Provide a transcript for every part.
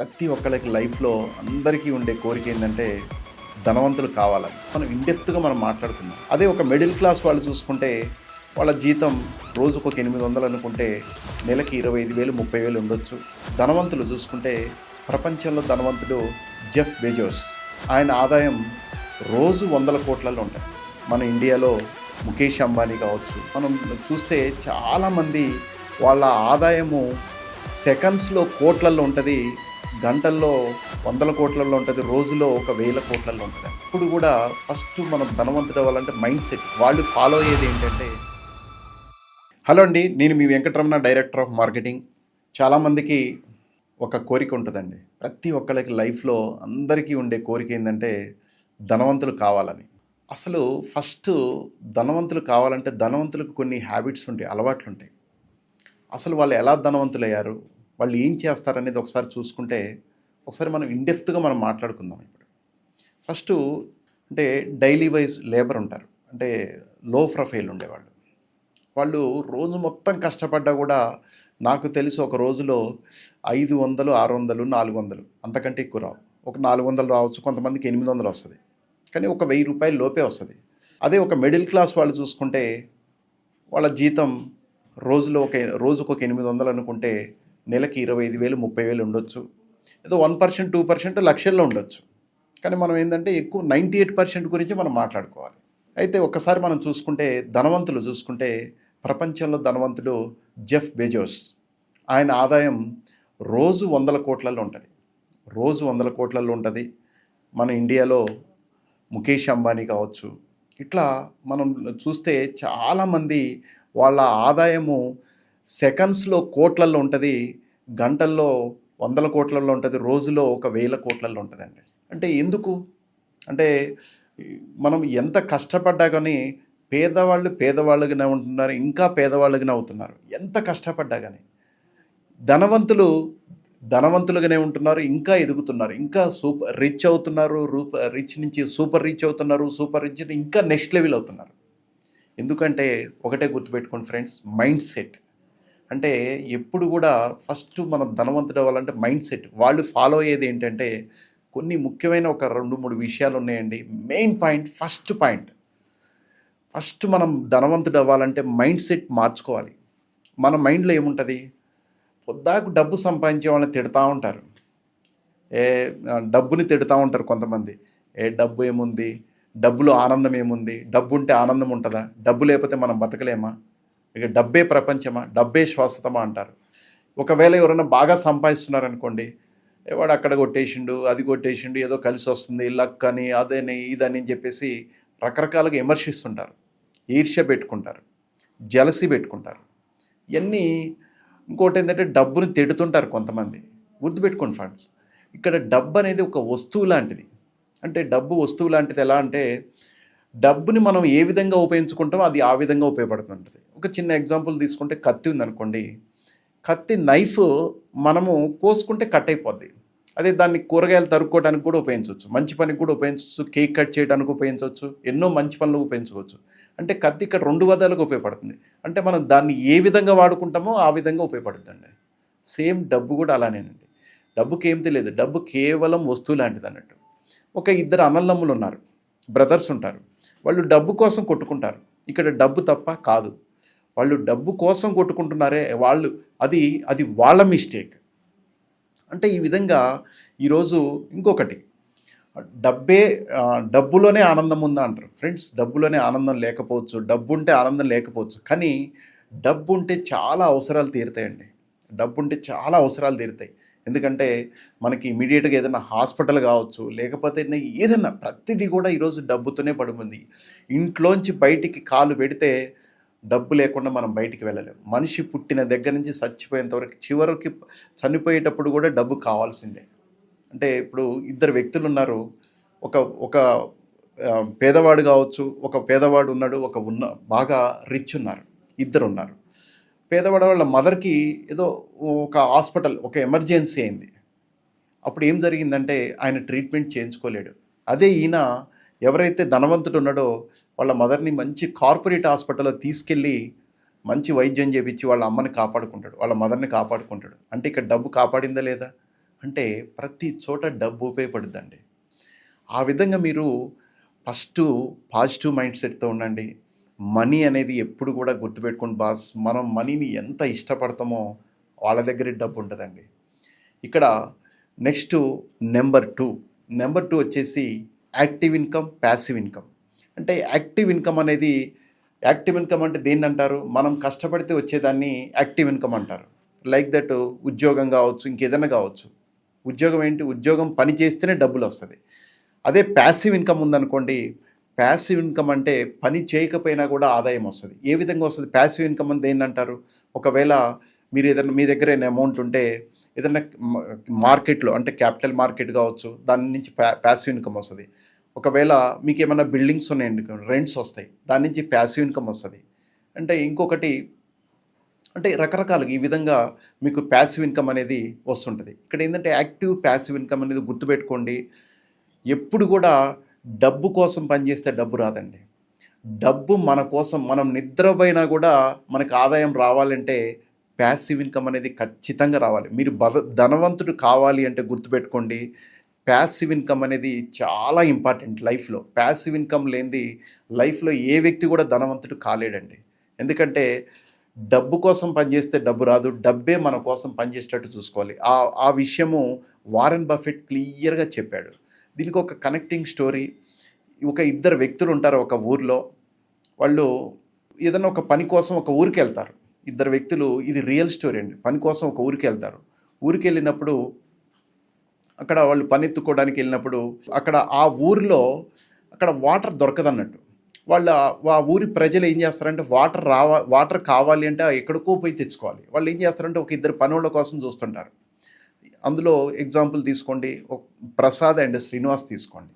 ప్రతి ఒక్కరికి లైఫ్లో అందరికీ ఉండే కోరిక ఏంటంటే ధనవంతులు కావాలని. మనం ఇండెప్త్గా మనం మాట్లాడుకుందాం. అదే ఒక మిడిల్ క్లాస్ వాళ్ళు చూసుకుంటే వాళ్ళ జీతం రోజుకు ఒక ఎనిమిది వందలు అనుకుంటే నెలకి ఇరవై ఐదు వేలు ముప్పై వేలు ఉండొచ్చు. ధనవంతులు చూసుకుంటే ప్రపంచంలో ధనవంతుడు జెఫ్ బెజోస్. ఆయన ఆదాయం రోజు వందల కోట్లలో ఉంటాయి. మన ఇండియాలో ముఖేష్ అంబానీ కావచ్చు. మనం చూస్తే చాలామంది వాళ్ళ ఆదాయము సెకండ్స్లో కోట్లల్లో ఉంటుంది. గంటల్లో వందల కోట్లలో ఉంటుంది రోజులో ఒక వేల కోట్లలో ఉంటుంది. ఇప్పుడు కూడా ఫస్ట్ మనం ధనవంతుడు అవ్వాలంటే మైండ్ సెట్ వాళ్ళు ఫాలో అయ్యేది ఏంటంటే హలో అండి నేను మీ వెంకటరమణ డైరెక్టర్ ఆఫ్ మార్కెటింగ్. చాలామందికి ఒక కోరిక ఉంటుందండి. ప్రతి ఒక్కరికి లైఫ్లో అందరికీ ఉండే కోరిక ఏంటంటే ధనవంతులు కావాలని. అసలు ఫస్ట్ ధనవంతులు కావాలంటే ధనవంతులకు కొన్ని హ్యాబిట్స్ ఉంటాయి అలవాట్లు ఉంటాయి. అసలు వాళ్ళు ఎలా ధనవంతులు అయ్యారు వాళ్ళు ఏం చేస్తారనేది ఒకసారి చూసుకుంటే ఒకసారి మనం ఇండెప్త్గా మనం మాట్లాడుకుందాం ఇప్పుడు. ఫస్ట్ అంటే డైలీ వైజ్ లేబర్ ఉంటారు. అంటే లో ప్రొఫైల్ ఉండేవాళ్ళు. వాళ్ళు రోజు మొత్తం కష్టపడ్డా కూడా నాకు తెలిసి ఒక రోజులో ఐదు వందలు ఆరు వందలు నాలుగు వందలు. అంతకంటే ఎక్కువ రావు. ఒక నాలుగు వందలు రావచ్చు కొంతమందికి ఎనిమిది వందలు వస్తుంది. కానీ ఒక వెయ్యి రూపాయలు లోపే వస్తుంది. అదే ఒక మిడిల్ క్లాస్ వాళ్ళు చూసుకుంటే వాళ్ళ జీతం రోజులో ఒక రోజుకు ఒక ఎనిమిది వందలు అనుకుంటే నెలకి ఇరవై ఐదు వేలు ముప్పై వేలు ఉండొచ్చు. ఏదో వన్ పర్సెంట్ టూ పర్సెంట్ లక్షల్లో ఉండొచ్చు. కానీ మనం ఏంటంటే ఎక్కువ నైంటీ ఎయిట్ పర్సెంట్ గురించి మనం మాట్లాడుకోవాలి. అయితే ఒక్కసారి మనం చూసుకుంటే ధనవంతులు చూసుకుంటే ప్రపంచంలో ధనవంతుడు జెఫ్ బెజోస్. ఆయన ఆదాయం రోజు వందల కోట్లలో ఉంటుంది. రోజు వందల కోట్లలో ఉంటుంది. మన ఇండియాలో ముఖేష్ అంబానీ కావచ్చు. ఇట్లా మనం చూస్తే చాలామంది వాళ్ళ ఆదాయము సెకండ్స్లో కోట్లల్లో ఉంటుంది గంటల్లో వందల కోట్లలో ఉంటుంది రోజులో ఒక వేల కోట్లలో ఉంటుందండి. అంటే ఎందుకు? అంటే మనం ఎంత కష్టపడ్డా కానీ పేదవాళ్ళు పేదవాళ్ళుగానే ఉంటున్నారు ఇంకా పేదవాళ్ళుగానే అవుతున్నారు. ఎంత కష్టపడ్డా కానీ ధనవంతులు ధనవంతులుగానే ఉంటున్నారు ఇంకా ఎదుగుతున్నారు ఇంకా సూపర్ రిచ్ అవుతున్నారు రూప రిచ్ నుంచి సూపర్ రిచ్ అవుతున్నారు సూపర్ రిచ్ ఇంకా నెక్స్ట్ లెవెల్ అవుతున్నారు. ఎందుకంటే ఒకటే గుర్తుపెట్టుకోండి ఫ్రెండ్స్ మైండ్ సెట్. అంటే ఎప్పుడు కూడా ఫస్ట్ మనం ధనవంతుడు అవ్వాలంటే మైండ్ సెట్. వాళ్ళు ఫాలో అయ్యేది ఏంటంటే కొన్ని ముఖ్యమైన ఒక రెండు మూడు విషయాలు ఉన్నాయండి. Main point first point. First మనం ధనవంతుడు అవ్వాలంటే మైండ్ సెట్ మార్చుకోవాలి. మన మైండ్లో ఏముంటుంది? పొద్దాకు డబ్బు సంపాదించే వాళ్ళని తిడతా ఉంటారు. ఏ డబ్బుని తిడతా ఉంటారు కొంతమంది. ఏ డబ్బు ఏముంది? డబ్బులో ఆనందం ఏముంది? డబ్బు ఉంటే ఆనందం ఉంటుందా? డబ్బు లేకపోతే మనం బతకలేమా? ఇక డబ్బే ప్రపంచమా? డబ్బే శ్వాసతమా అంటారు. ఒకవేళ ఎవరైనా బాగా సంపాదిస్తున్నారనుకోండి "ఏ వాడు అక్కడ కొట్టేసిండు అది కొట్టేసిండు ఏదో కలిసి వస్తుంది లక్ అని అదని ఇదని చెప్పేసి రకరకాలుగా విమర్శిస్తుంటారు. ఈర్ష్య పెట్టుకుంటారు. జలసి పెట్టుకుంటారు. ఇవన్నీ ఇంకోటి ఏంటంటే డబ్బును తిడుతుంటారు కొంతమంది. గుర్తుపెట్టుకోండి ఫ్రెండ్స్ ఇక్కడ డబ్బు అనేది ఒక వస్తువు లాంటిది. అంటే డబ్బు వస్తువు లాంటిది ఎలా అంటే డబ్బుని మనం ఏ విధంగా ఉపయోగించుకుంటామో అది ఆ విధంగా ఉపయోగపడుతుంటుంది. ఒక చిన్న ఎగ్జాంపుల్ తీసుకుంటే కత్తి ఉందనుకోండి. కత్తి నైఫ్ మనము కోసుకుంటే కట్ అయిపోద్ది. అదే దాన్ని కూరగాయలు తరుక్కోవడానికి కూడా ఉపయోగించవచ్చు. మంచి పనికి కూడా ఉపయోగించవచ్చు. కేక్ కట్ చేయడానికి ఉపయోగించవచ్చు. ఎన్నో మంచి పనులు ఉపయోగించుకోవచ్చు. అంటే కత్తి ఇక్కడ రెండు విధాలుగా ఉపయోగపడుతుంది. అంటే మనం దాన్ని ఏ విధంగా వాడుకుంటామో ఆ విధంగా ఉపయోగపడుతుందండి. సేమ్ డబ్బు కూడా అలానేనండి. డబ్బుకి ఏం తెలియదు. డబ్బు కేవలం వస్తువు లాంటిది అన్నట్టు ఒక ఇద్దరు అమల్లమ్ములు ఉన్నారు. బ్రదర్స్ ఉంటారు. వాళ్ళు డబ్బు కోసం కొట్టుకుంటారు. ఇక్కడ డబ్బు తప్ప కాదు. వాళ్ళు డబ్బు కోసం కొట్టుకుంటున్నారే వాళ్ళు అది అది వాళ్ళ మిస్టేక్ అంటే ఈ విధంగా ఈరోజు ఇంకొకటి. డబ్బే డబ్బులోనే ఆనందం ఉందా అంటారు. ఫ్రెండ్స్ డబ్బులోనే ఆనందం లేకపోవచ్చు డబ్బు ఉంటే ఆనందం లేకపోవచ్చు కానీ డబ్బు ఉంటే చాలా అవసరాలు తీరుతాయండి. డబ్బు ఉంటే చాలా అవసరాలు తీరుతాయి. ఎందుకంటే మనకి ఇమీడియట్గా ఏదైనా హాస్పిటల్ కావచ్చు లేకపోతే ఏదైనా ప్రతిదీ కూడా ఈరోజు డబ్బుతోనే పడుతుంది ఇంట్లోంచి బయటికి కాలు పెడితే డబ్బు లేకుండా మనం బయటికి వెళ్ళలేము మనిషి పుట్టిన దగ్గర నుంచి చచ్చిపోయేంతవరకు చివరికి చనిపోయేటప్పుడు కూడా డబ్బు కావాల్సిందే. అంటే ఇప్పుడు ఇద్దరు వ్యక్తులు ఉన్నారు. ఒక ఒక పేదవాడు కావచ్చు ఒక పేదవాడు ఉన్నాడు ఒక ఉన్న బాగా రిచ్ ఉన్నారు. ఇద్దరు ఉన్నారు. పేదవాడ వాళ్ళ మదర్కి ఏదో ఒక హాస్పిటల్ ఒక ఎమర్జెన్సీ అయింది. అప్పుడు ఏం జరిగిందంటే ఆయన ట్రీట్మెంట్ చేయించుకోలేడు. అదే ఈయన ఎవరైతే ధనవంతుడు ఉన్నాడో వాళ్ళ మదర్ని మంచి కార్పొరేట్ హాస్పిటల్లో తీసుకెళ్ళి మంచి వైద్యం చేపించి వాళ్ళ అమ్మని కాపాడుకుంటాడు వాళ్ళ మదర్ని కాపాడుకుంటాడు. అంటే ఇక్కడ డబ్బు కాపాడిందా లేదా? అంటే ప్రతి చోట డబ్బు ఉపయోగపడుద్దండి. ఆ విధంగా మీరు ఫస్ట్ పాజిటివ్ మైండ్ సెట్తో ఉండండి. మనీ అనేది ఎప్పుడు కూడా గుర్తుపెట్టుకోండి బాస్. మనం మనీని ఎంత ఇష్టపడతామో వాళ్ళ దగ్గర డబ్బు ఉంటుందండి. ఇక్కడ next number two. Number two వచ్చేసి యాక్టివ్ ఇన్కమ్ ప్యాసివ్ ఇన్కమ్. అంటే యాక్టివ్ ఇన్కమ్ అనేది యాక్టివ్ ఇన్కమ్ అంటే దేన్ని అంటారు? మనం కష్టపడితే వచ్చేదాన్ని యాక్టివ్ ఇన్కమ్ అంటారు. లైక్ దట్ ఉద్యోగం కావచ్చు ఇంకేదైనా కావచ్చు. ఉద్యోగం ఏంటి? ఉద్యోగం పని చేస్తేనే డబ్బులు వస్తుంది. అదే ప్యాసివ్ ఇన్కమ్ ఉందనుకోండి ప్యాసివ్ ఇన్కమ్ అంటే పని చేయకపోయినా కూడా ఆదాయం వస్తుంది. ఏ విధంగా వస్తుంది? ప్యాసివ్ ఇన్కమ్ అని దేన్ని అంటారు ఒకవేళ మీరు ఏదైనా మీ దగ్గర ఏమైనా అమౌంట్ ఉంటే ఏదైనా మార్కెట్లో అంటే క్యాపిటల్ మార్కెట్ కావచ్చు దాని నుంచి ప్యా ప్యాసివ్ ఇన్కమ్ వస్తుంది. ఒకవేళ మీకు ఏమైనా బిల్డింగ్స్ ఉన్నాయండి రెంట్స్ వస్తాయి దాని నుంచి ప్యాసివ్ ఇన్కమ్ వస్తుంది. అంటే ఇంకొకటి అంటే రకరకాలుగా ఈ విధంగా మీకు ప్యాసివ్ ఇన్కమ్ అనేది వస్తుంటుంది. ఇక్కడ ఏంటంటే యాక్టివ్ ప్యాసివ్ ఇన్కమ్ అనేది గుర్తుపెట్టుకోండి. ఎప్పుడు కూడా డబ్బు కోసం పనిచేస్తే డబ్బు రాదండి. డబ్బు మన కోసం మనం నిద్రపోయినా కూడా మనకు ఆదాయం రావాలంటే ప్యాసివ్ ఇన్కమ్ అనేది ఖచ్చితంగా రావాలి. మీరు బద ధనవంతుడు కావాలి అంటే గుర్తుపెట్టుకోండి. ప్యాసివ్ ఇన్కమ్ అనేది చాలా ఇంపార్టెంట్ లైఫ్లో ప్యాసివ్ ఇన్కమ్ లేనిది లైఫ్లో ఏ వ్యక్తి కూడా ధనవంతుడు కాలేడండి. ఎందుకంటే డబ్బు కోసం పనిచేస్తే డబ్బు రాదు. డబ్బే మన కోసం పనిచేసేటట్టు చూసుకోవాలి. ఆ ఆ విషయము వారెన్ బఫెట్ క్లియర్గా చెప్పాడు. దీనికి ఒక కనెక్టింగ్ స్టోరీ ఒక ఇద్దరు వ్యక్తులు ఉంటారు ఒక ఊర్లో. వాళ్ళు ఏదైనా ఒక పని కోసం ఒక ఊరికి వెళ్తారు. ఇద్దరు వ్యక్తులు ఇది రియల్ స్టోరీ అండి. పని కోసం ఒక ఊరికి వెళ్తారు. ఊరికి వెళ్ళినప్పుడు అక్కడ వాళ్ళు పని ఎత్తుకోవడానికి వెళ్ళినప్పుడు అక్కడ ఆ ఊరిలో అక్కడ వాటర్ దొరకదన్నట్టు. వాళ్ళు ఆ- ఆ ఊరి ప్రజలు ఏం చేస్తారంటే వాటర్ రావా వాటర్ కావాలి అంటే ఎక్కడికో పోయి తెచ్చుకోవాలి. వాళ్ళు ఏం చేస్తారంటే ఒక ఇద్దరు పనుల కోసం చూస్తుంటారు. అందులో ఎగ్జాంపుల్ తీసుకోండి. ఒక ప్రసాద్ అండ్ శ్రీనివాస్ తీసుకోండి.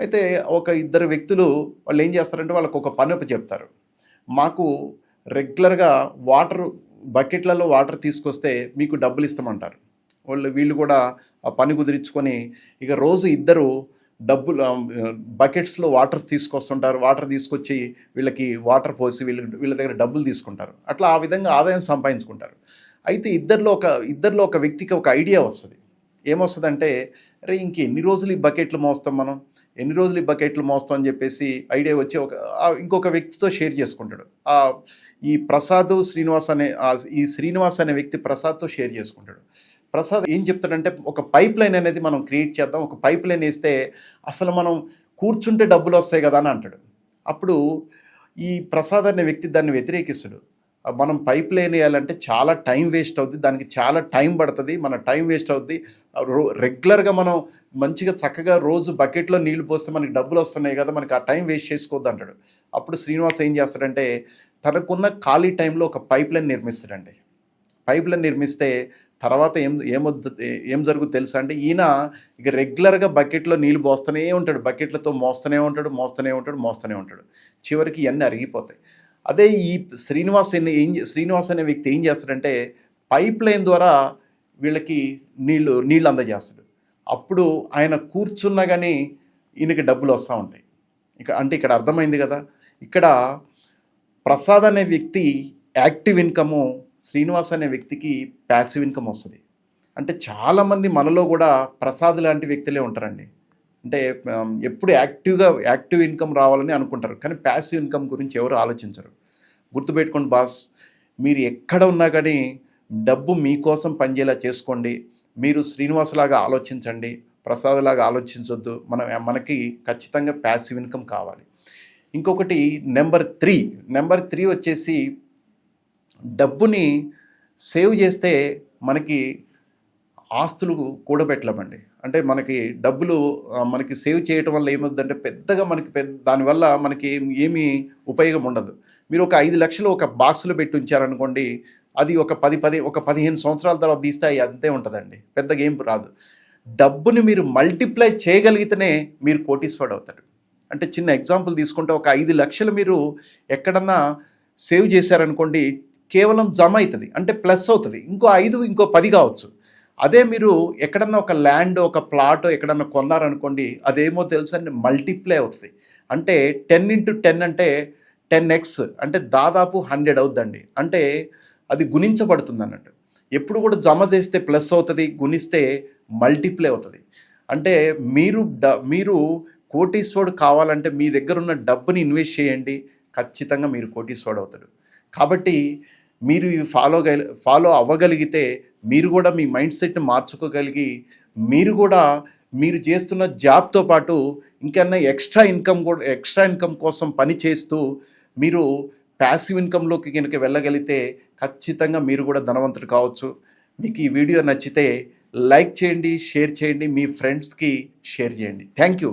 అయితే ఒక ఇద్దరు వ్యక్తులు వాళ్ళు ఏం చేస్తారంటే వాళ్ళకు ఒక పని చెప్తారు. మాకు రెగ్యులర్గా వాటర్ బకెట్లలో వాటర్ తీసుకొస్తే మీకు డబ్బులు ఇస్తామంటారు. వాళ్ళు వీళ్ళు కూడా ఆ పని కుదిరించుకొని ఇక రోజు ఇద్దరు డబ్బులు బకెట్స్లో వాటర్ తీసుకొస్తుంటారు. వాటర్ తీసుకొచ్చి వీళ్ళకి వాటర్ పోసి వీళ్ళ వీళ్ళ దగ్గర డబ్బులు తీసుకుంటారు. అట్లా ఆ విధంగా ఆదాయం సంపాదించుకుంటారు. అయితే ఇద్దరిలో ఒక ఇద్దరిలో ఒక వ్యక్తికి ఒక ఐడియా వస్తుంది. ఏమొస్తుందంటే అరే ఇంక ఎన్ని రోజులు ఈ బకెట్లు మోస్తాం మనం? ఎన్ని రోజులు ఈ బకెట్లు మోస్తాం? అని చెప్పేసి ఐడియా వచ్చి ఒక ఇంకొక వ్యక్తితో షేర్ చేసుకుంటాడు. ఆ ఈ ప్రసాద్ శ్రీనివాస్ అనే ఈ శ్రీనివాస్ అనే వ్యక్తి ప్రసాద్తో షేర్ చేసుకుంటాడు. ప్రసాద్ ఏం చెప్తాడంటే ఒక పైప్ లైన్ అనేది మనం క్రియేట్ చేద్దాం. ఒక పైప్ లైన్ వేస్తే అసలు మనం కూర్చుంటే డబ్బులు వస్తాయి కదా అని అంటాడు. అప్పుడు ఈ ప్రసాద్ అనే వ్యక్తి దాన్ని వ్యతిరేకిస్తాడు. మనం పైప్ లైన్ వేయాలంటే చాలా టైం వేస్ట్ అవుద్ది దానికి చాలా టైం పడుతుంది మన టైం వేస్ట్ అవుద్ది. రెగ్యులర్గా మనం మంచిగా చక్కగా రోజు బకెట్లో నీళ్ళు పోస్తే మనకి డబ్బులు వస్తున్నాయి కదా మనకి ఆ టైం వేస్ట్ చేసుకోవద్దు అంటాడు. అప్పుడు శ్రీనివాస్ ఏం చేస్తాడంటే తనకున్న ఖాళీ టైంలో ఒక పైప్ లైన్ నిర్మిస్తాడండి. పైప్ లైన్ నిర్మిస్తే తర్వాత ఏం ఏమొద్దు ఏం జరుగుతుంది తెలుసా అంటే ఈయన ఇక రెగ్యులర్గా బకెట్లో నీళ్ళు పోస్తూనే ఉంటాడు బకెట్లతో మోస్తూనే ఉంటాడు మోస్తూనే ఉంటాడు మోస్తూనే ఉంటాడు. చివరికి ఇవన్నీ అరిగిపోతాయి. అదే ఈ శ్రీనివాస్ అనే ఏం శ్రీనివాస్ అనే వ్యక్తి ఏం చేస్తాడంటే పైప్ లైన్ ద్వారా వీళ్ళకి నీళ్ళు నీళ్ళు అందజేస్తాడు. అప్పుడు ఆయన కూర్చున్నా కానీ ఈయనకి డబ్బులు వస్తూ ఉంటాయి. ఇక అంటే ఇక్కడ అర్థమైంది కదా. ఇక్కడ ప్రసాద్ అనే వ్యక్తి యాక్టివ్ ఇన్కము శ్రీనివాస్ అనే వ్యక్తికి ప్యాసివ్ ఇన్కమ్ వస్తుంది. అంటే చాలామంది మనలో కూడా ప్రసాద్ లాంటి వ్యక్తులే ఉంటారండి. అంటే ఎప్పుడు యాక్టివ్గా యాక్టివ్ ఇన్కమ్ రావాలని అనుకుంటారు. కానీ ప్యాసివ్ ఇన్కమ్ గురించి ఎవరు ఆలోచించరు. గుర్తుపెట్టుకోండి బాస్ మీరు ఎక్కడ ఉన్నా కానీ డబ్బు మీకోసం పనిచేలా చేసుకోండి. మీరు శ్రీనివాస్ లాగా ఆలోచించండి. ప్రసాద్లాగా ఆలోచించొద్దు. మన మనకి ఖచ్చితంగా ప్యాసివ్ ఇన్కమ్ కావాలి. ఇంకొకటి నెంబర్ త్రీ. నెంబర్ త్రీ వచ్చేసి డబ్బుని సేవ్ చేస్తే మనకి ఆస్తులు కూడబెట్టలేమండి. అంటే మనకి డబ్బులు మనకి సేవ్ చేయటం వల్ల ఏమవుతుందంటే పెద్దగా మనకి పెద్ద దానివల్ల మనకి ఏమీ ఉపయోగం ఉండదు. మీరు ఒక ఐదు లక్షలు ఒక బాక్స్లో పెట్టి ఉంచారనుకోండి అది ఒక పది పది ఒక పదిహేను సంవత్సరాల తర్వాత తీస్తే అది అంతే ఉంటుందండి. పెద్దగా ఏం రాదు. డబ్బుని మీరు మల్టిప్లై చేయగలిగితేనే మీరు కోటీశ్వరుడు అవుతారు. అంటే చిన్న ఎగ్జాంపుల్ తీసుకుంటే ఒక ఐదు లక్షలు మీరు ఎక్కడన్నా సేవ్ చేశారనుకోండి కేవలం జమ అవుతుంది. అంటే ప్లస్ అవుతుంది. ఇంకో ఐదు ఇంకో పది కావచ్చు. అదే మీరు ఎక్కడన్నా ఒక ల్యాండ్ ఒక ప్లాట్ ఎక్కడన్నా కొన్నారనుకోండి అదేమో తెలుసు మల్టిప్లై అవుతుంది. అంటే టెన్ ఇంటూ టెన్ అంటే టెన్ ఎక్స్ అంటే దాదాపు హండ్రెడ్ అవుద్దండి. అంటే అది గుణించబడుతుంది అన్నట్టు ఎప్పుడు కూడా జమ చేస్తే ప్లస్ అవుతుంది గుణిస్తే మల్టిప్లై అవుతుంది. అంటే మీరు డ మీరు కోటీశ్వరుడు కావాలంటే మీ దగ్గర ఉన్న డబ్బుని ఇన్వెస్ట్ చేయండి ఖచ్చితంగా మీరు కోటీశ్వరుడు అవుతాడు. కాబట్టి మీరు ఇవి ఫాలో ఫాలో అవ్వగలిగితే మీరు కూడా మీ మైండ్ సెట్ని మార్చుకోగలిగి మీరు కూడా మీరు చేస్తున్న జాబ్తో పాటు ఇంకన్నా ఎక్స్ట్రా ఇన్కమ్ కూడా ఎక్స్ట్రా ఇన్కమ్ కోసం పని చేస్తూ మీరు ప్యాసివ్ ఇన్కంలోకి కనుక వెళ్ళగలిగితే ఖచ్చితంగా మీరు కూడా ధనవంతుడు కావచ్చు. మీకు ఈ వీడియో నచ్చితే లైక్ చేయండి షేర్ చేయండి మీ ఫ్రెండ్స్కి షేర్ చేయండి. Thank you